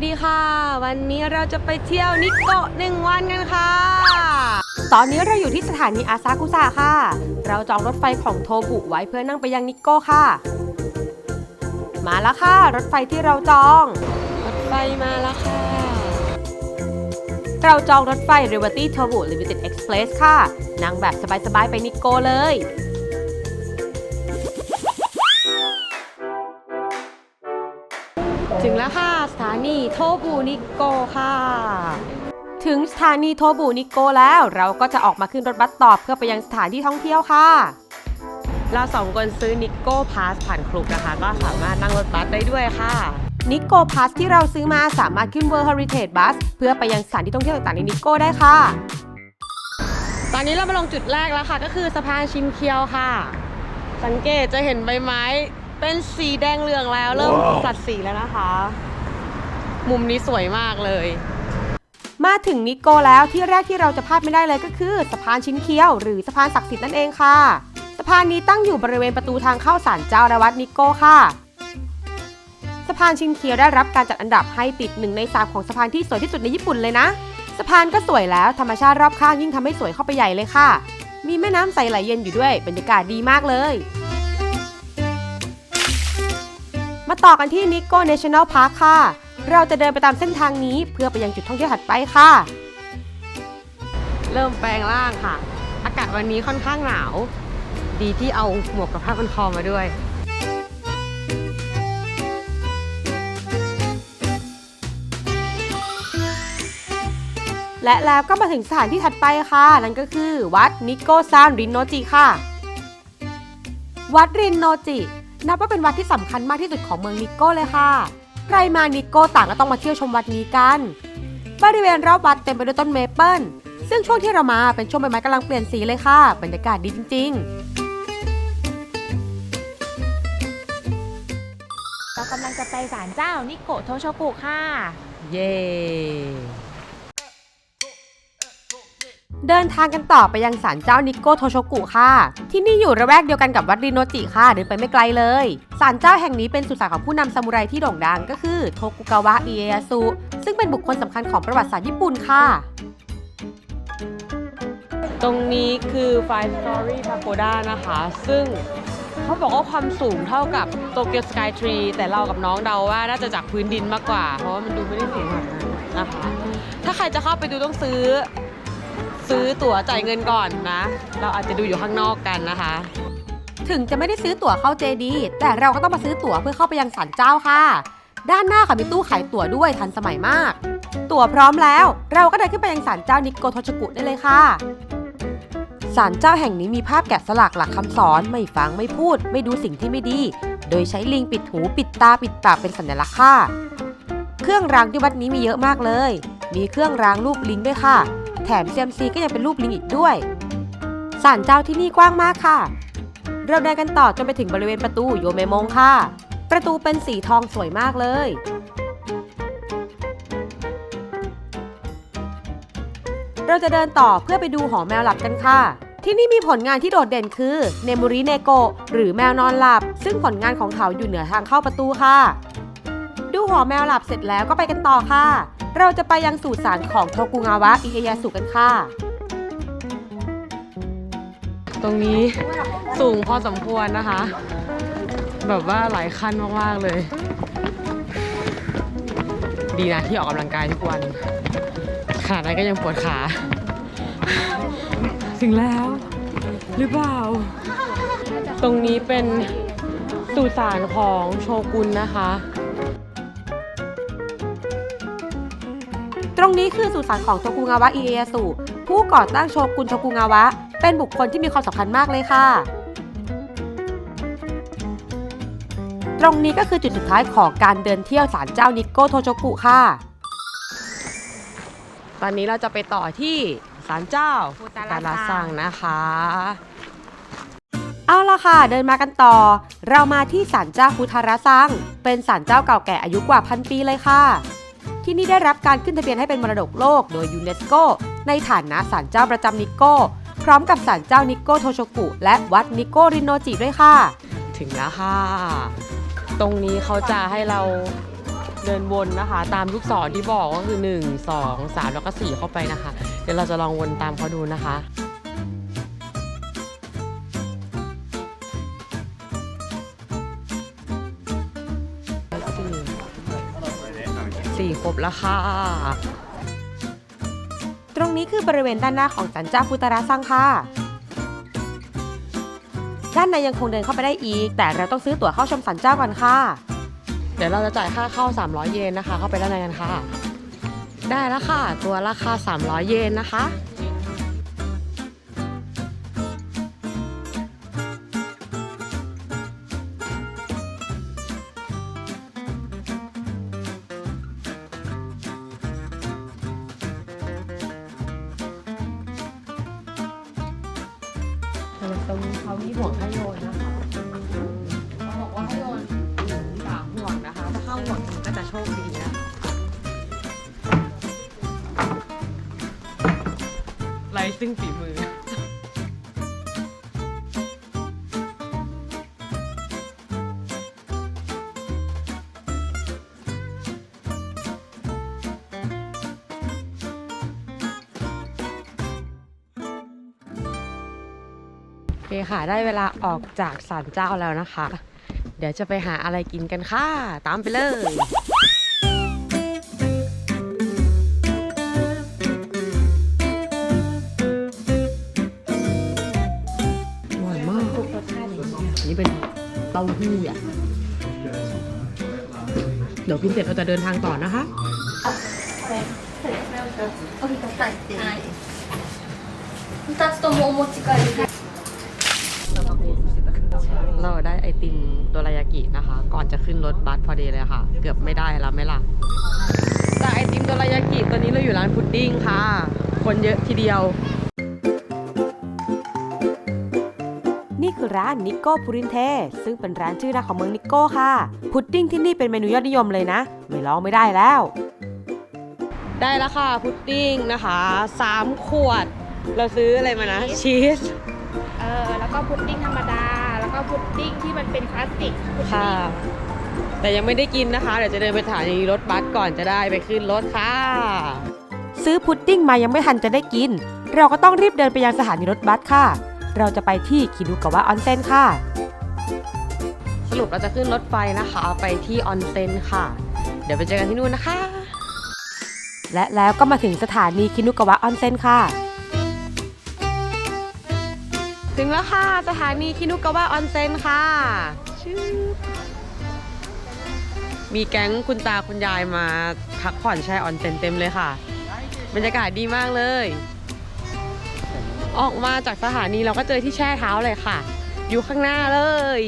วัสดีค่ะ วันนี้เราจะไปเที่ยวนิโกะหนึ่งวันกันค่ะ ตอนนี้เราอยู่ที่สถานีอาซากุสะค่ะ เราจองรถไฟของโทบุไว้เพื่อนั่งไปยังนิโกะค่ะ มาแล้วค่ะ รถไฟที่เราจอง รถไฟมาแล้วค่ะ เราจองรถไฟ r e v e r t y Tobu Limited Express ค่ะ นั่งแบบสบายๆไปนิโกะเลย ถึงแล้วค่ะสถานีโทบูนิโกค่ะ ถึงสถานีโทบูนิโกแล้วเราก็จะออกมาขึ้นรถบัสต่อเพื่อไปยังสถานที่ท่องเที่ยวค่ะ เราสองคนซื้อนิโก้พาสผ่านคลุกนะคะ ก็สามารถนั่งรถบัสได้ด้วยค่ะนิโก้พาสที่เราซื้อมาสามารถขึ้น World Heritage Bus เพื่อไปยังสถานที่ท่องเที่ยวต่างๆในนิโก้ได้ค่ะ ตอนนี้เรามาลงจุดแรกแล้วค่ะ ก็คือสะพานชินเคียวค่ะ สังเกตจะเห็นใบไม้ เป็นสีแดงเหลืองแล้ว เริ่มสัดสีแล้วนะคะ มุมนี้สวยมากเลย มาถึงนิโกแล้วที่แรกที่เราจะพลาดไม่ได้เลยก็คือสะพานชินเคียว หรือสะพานศักดิ์สิทธิ์นั่นเองค่ะ สะพานนี้ตั้งอยู่บริเวณประตูทางเข้าศาลเจ้าและวัดนิโกค่ะสะพานชินเคียวได้รับการจัดอันดับให้ติดหนึ่งในสามของสะพานที่สวยที่สุดในญี่ปุ่นเลยนะ สะพานก็สวยแล้วธรรมชาติรอบข้างยิ่งทำให้สวยเข้าไปใหญ่เลยค่ะ มีแม่น้ำใสไหลเย็นอยู่ด้วยบรรยากาศดีมากเลย มาต่อกันที่นิโก้ National Park ค่ะ เราจะเดินไปตามเส้นทางนี้เพื่อไปยังจุดท่องเที่ยวถัดไปค่ะ เริ่มแปลงร่างค่ะ อากาศวันนี้ค่อนข้างหนาว ดีที่เอาหมวกกับผ้าพันคอมาด้วย และแล้วก็มาถึงสถานที่ถัดไปค่ะ นั่นก็คือวัดนิโกซานรินโนจิค่ะ วัดรินโนจิ นับว่าเป็นวัดที่สำคัญมากที่สุดของเมืองนิโก้เลยค่ะ ใครมานิโก้ต่างก็ต้องมาเที่ยวชมวัดนี้กัน บริเวณรอบวัดเต็มไปด้วยต้นเมเปิลซึ่งช่วงที่เรามาเป็นช่วงใบไม้กำลังเปลี่ยนสีเลยค่ะ บรรยากาศดีจริงเรากำลังจะไปศาลเจ้านิโกะโทโชกุค่ะๆเย้ เดินทางกันต่อไปยังศาลเจ้านิโกโทโชกุค่ะ ที่นี่อยู่ระแวกเดียวกันกับวัดรินโนจิค่ะ เดินไปไม่ไกลเลย ศาลเจ้าแห่งนี้เป็นสุสานของผู้นำซามูไรที่โด่งดังก็คือโทกุกาวะอิเอยาสุ ซึ่งเป็นบุคคลสำคัญของประวัติศาสตร์ญี่ปุ่นค่ะ ตรงนี้คือ Five Story Pagoda นะคะ ซึ่งเขาบอกว่าความสูงเท่ากับโตเกียวสกายทรีแต่เรากับน้องเดาว่าน่าจะจากพื้นดินมากกว่า เพราะว่ามันดูไม่ได้สูงขนาดนั้นนะคะ ถ้าใครจะเข้าไปดูต้องซื้อ ซื้อตั๋วจ่ายเงินก่อนนะ เราอาจจะดูอยู่ข้างนอกกันนะคะ ถึงจะไม่ได้ซื้อตั๋วเข้าเจดีแต่เราก็ต้องมาซื้อตั๋วเพื่อเข้าไปยังศาลเจ้าค่ะ ด้านหน้าค่ะมีตู้ขายตั๋วด้วยทันสมัยมาก ตั๋วพร้อมแล้ว เราก็เดินขึ้นไปยังศาลเจ้านิโกโทชกุได้เลยค่ะศาลเจ้าแห่งนี้มีภาพแกะสลักหลักคำสอนไม่ฟังไม่พูด ไม่ดูสิ่งที่ไม่ดี โดยใช้ลิงปิดหูปิดตาปิดปากเป็นสัญลักษณ์ค่ะ เครื่องรางที่วัดนี้มีเยอะมากเลย มีเครื่องรางรูปลิงด้วยค่ะ มเซียมซีก็ยังเป็นรูปลิงอีกด้วยศาลเจ้าที่นี่กว้างมากค่ะ เราเดินกันต่อจนไปถึงบริเวณประตูโยเมมงค่ะ ประตูเป็นสีทองสวยมากเลย เราจะเดินต่อเพื่อไปดูหอแมวหลับกันค่ะ ที่นี่มีผลงานที่โดดเด่นคือเนมูริเนโกหรือแมวนอนหลับ ซึ่งผลงานของเขาอยู่เหนือทางเข้าประตูค่ะ หอแมวหลับเสร็จแล้วก็ไปกันต่อค่ะ เราจะไปยังสู่สารของโทกุงาวะอิเอยาสุกันค่ะ ตรงนี้สูงพอสมควรนะคะ แบบว่าหลายขั้นมาก ๆ เลย ดีนะที่ออกกำลังกายทุกวันขนาดนั้นก็ยังปวดขา ถึงแล้ว หรือเปล่า ตรงนี้เป็นสุสานของโชกุนนะคะ ตรงนี้คือสุสานของโชกุงาวะอิเอยสุ ผู้ก่อตั้งโชกุนโชกุงาวะ เป็นบุคคลที่มีความสำคัญมากเลยค่ะ ตรงนี้ก็คือจุดสุดท้ายของการเดินเที่ยวศาลเจ้านิโกโทโชกุค่ะ ตอนนี้เราจะไปต่อที่ศาลเจ้าฟูตาราซังนะคะเอาละค่ะ เดินมากันต่อ เรามาที่ศาลเจ้าฟุทาระซัง เป็นศาลเจ้าเก่าแก่อายุกว่าพันปีเลยค่ะ ที่นี่ได้รับการขึ้นทะเบียนให้เป็นมรดกโลกโดยยูเนสโกในฐานะศาลเจ้าประจำนิโก้ พร้อมกับศาลเจ้านิโก้โทโชกุ และวัดนิโก้รินโนจิด้วยค่ะ ถึงแล้วค่ะ ตรงนี้เขาจะให้เราเดินวนนะคะ ตามลูกศรที่บอกก็คือ 1 2 3 แล้วก็ 4 เข้าไปนะคะ เดี๋ยวเราจะลองวนตามเขาดูนะคะ สี่สี่ครบแล้วค่ะ ตรงนี้คือบริเวณด้านหน้าของสันเจ้าฟุตาระซังค่ะ ด้านในยังคงเดินเข้าไปได้อีก แต่เราต้องซื้อตั๋วเข้าชมสันเจ้าก่อนค่ะ เดี๋ยวเราจะจ่ายค่าเข้า 300 เยนนะคะ เข้าไปด้านในกันค่ะ ได้แล้วค่ะ ตัวราคา 300 เยนนะคะ ตรงนี้เขามีห่วงให้โยนนะคะเขาบอกว่าให้โยนถึงสามห่วงนะคะถ้าเข้าห่วงหนึ่งก็จะโชคดีนะไรซึ่งฝีมือ คค่ะ ได้เวลาออกจากศาลเจ้าแล้วนะคะ เดี๋ยวจะไปหาอะไรกินกันค่ะ ตามไปเลย อร่อยมากอันนี้เป็นเต้าหู้อ่ะ เดี๋ยวกินเสร็จเราจะเดินทางต่อนะคะ 二つともお持ち帰りで เราได้ไอติมโดรายากินะคะ ก่อนจะขึ้นรถบัสพอดีเลยค่ะ เกือบไม่ได้แล้วไม่ล่ะแต่ไอติมโดรายากิตัวนี้เราอยู่ร้านพุดดิ้งค่ะ คนเยอะทีเดียว นี่คือร้านนิโก้พูรินเทซึ่งเป็นร้านชื่อดังของเมืองนิโก้ค่ะ พุดดิ้งที่นี่เป็นเมนูยอดนิยมเลยนะ ไม่ลองไม่ได้แล้ว ได้แล้วค่ะพุดดิ้งนะคะ3ขวด เราซื้ออะไรมานะชีส เออ แล้วก็พุดดิ้งธรรมดาแล้ว ก็พุดดิ้งที่มันเป็นคลาสสิกพุดค่ะ ดิ้งแต่ยังไม่ได้กินนะคะ เดี๋ยวจะเดินไปสถานีรถบัสก่อนจะได้ไปขึ้นรถค่ะ ซื้อพุดดิ้งมายังไม่ทันจะได้กิน เราก็ต้องรีบเดินไปยังสถานีรถบัสค่ะ เราจะไปที่คินุกาวะออนเซ็นค่ะ สรุปเราจะขึ้นรถไฟนะคะ ไปที่ออนเซ็นค่ะ เดี๋ยวไปเจอกันที่นู่นนะคะ และแล้วก็มาถึงสถานีคินุกาวะออนเซ็นค่ะ ถึงแล้วค่ะ สถานีคินุกาวะออนเซ็นค่ะมีแก๊งคุณตาคุณยายมาพักผ่อนแช่ออนเซ็นเต็มเลยค่ะ บรรยากาศดีมากเลย ออกมาจากสถานีเราก็เจอที่แช่เท้าเลยค่ะ อยู่ข้างหน้าเลย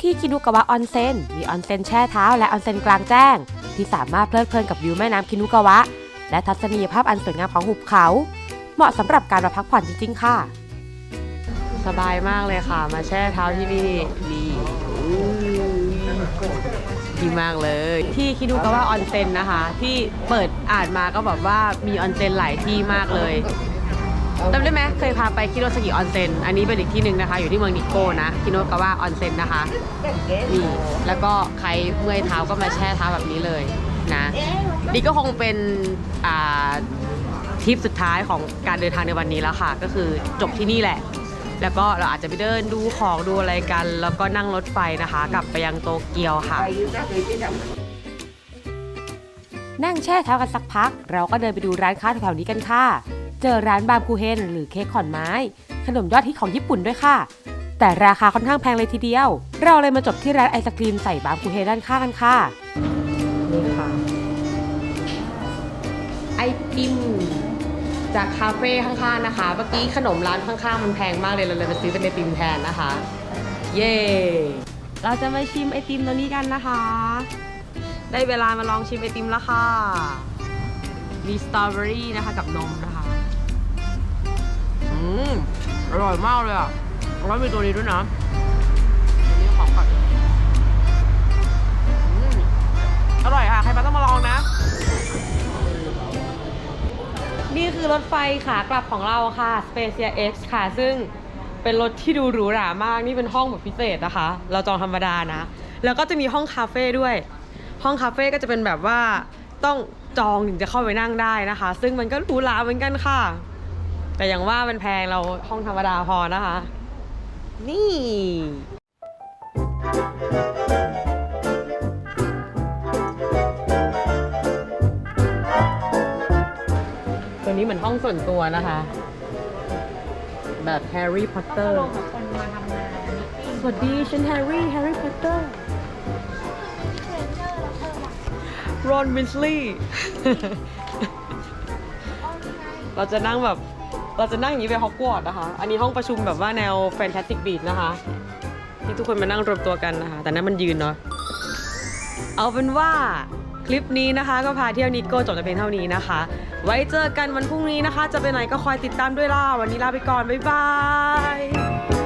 ที่คินุกาวะออนเซ็นมีออนเซ็นแช่เท้าและออนเซ็นกลางแจ้ง ที่สามารถเพลิดเพลินกับวิวแม่น้ำคินุกาวะ และทัศนียภาพอันสวยงามของหุบเขา เหมาะสำหรับการมาพักผ่อนจริงๆค่ะ สบายมากเลยค่ะ มาแช่เท้าที่นี่ดีดีมากเลย ที่คิดูกาวะออนเซ็นนะคะ ที่เปิดอ่านมาก็แบบว่ามีออนเซ็นหลายที่มากเลยจำได้ไหมเคยพาไปคิโนสกิออนเซ็นอันนี้เป็นอีกที่หนึ่งนะคะ อยู่ที่เมืองนิโก้นะคิโนกาวะออนเซ็นนะคะนี่แล้วก็ใครเมื่อยเท้าก็มาแช่เท้าแบบนี้เลยนะนี่ก็คงเป็นอ่าทริปสุดท้ายของการเดินทางในวันนี้แล้วค่ะ ก็คือจบที่นี่แหละ แล้วก็เราอาจจะไปเดินดูของดูอะไรกัน แล้วก็นั่งรถไฟนะคะ กลับไปยังโตเกียวค่ะ นั่งแช่เท้ากันสักพัก เราก็เดินไปดูร้านค้าแถวๆนี้กันค่ะ เจอร้านบามคูเฮนหรือเค้กขอนไม้ ขนมยอดฮิตของญี่ปุ่นด้วยค่ะ แต่ราคาค่อนข้างแพงเลยทีเดียว เราเลยมาจบที่ร้านไอศครีมใส่บามคูเฮนด้านข้างกันค่ะนี่ค่ะไอติม จากคาเฟ่ข้างๆนะคะ เมื่อกี้ขนมร้านข้างๆ มันแพงมากเลย เราเลยมาซื้อเป็นไอติมแทนนะคะ เย้เราจะมาชิมไอติมตัวนี้กันนะคะ ได้เวลามาลองชิมไอติมแล้วค่ะ มีสตรอเบอรี่นะคะกับนมนะคะ อืม อร่อยมากเลยอะแล้วมีตัวนี้ด้วยนะ ไฟขากลับของเราค่ะ Spacia X ค่ะ ซึ่งเป็นรถที่ดูหรูหรามาก นี่เป็นห้องแบบพิเศษนะคะ เราจองธรรมดานะ แล้วก็จะมีห้องคาเฟ่ด้วย ห้องคาเฟ่ก็จะเป็นแบบว่าต้องจองถึงจะเข้าไปนั่งได้นะคะ ซึ่งมันก็หรูหราเหมือนกันค่ะ แต่อย่างว่ามันแพงเราห้องธรรมดาพอนะคะ นี่ ตัวนี้เหมือนห้องส่วนตัวนะคะ แบบแฮร์รี่พอตเตอร์ลงกับคนมาทำงานมิทติ้งสวัสดีฉันแฮร์รี่ แฮร์รี่พอตเตอร์ รอนวินสลีย์ เราจะนั่งแบบ เราจะนั่งอย่างนี้ไปฮอกวอตส์นะคะ อันนี้ห้องประชุมแบบว่าแนวแฟนตาติกบีดนะคะ ที่ทุกคนมานั่งรวมตัวกันนะคะ แต่นั้นมันยืนเนาะ เอาเป็นว่าค ลิปนี้นะคะ ก็พาเที่ยวนิโก้จบแต่เพียงเท่านี้นะคะ ไว้เจอกันวันพรุ่งนี้นะคะ จะไปไหนก็คอยติดตามด้วยล่ะวันนี้ลาไปก่อน บ๊ายบาย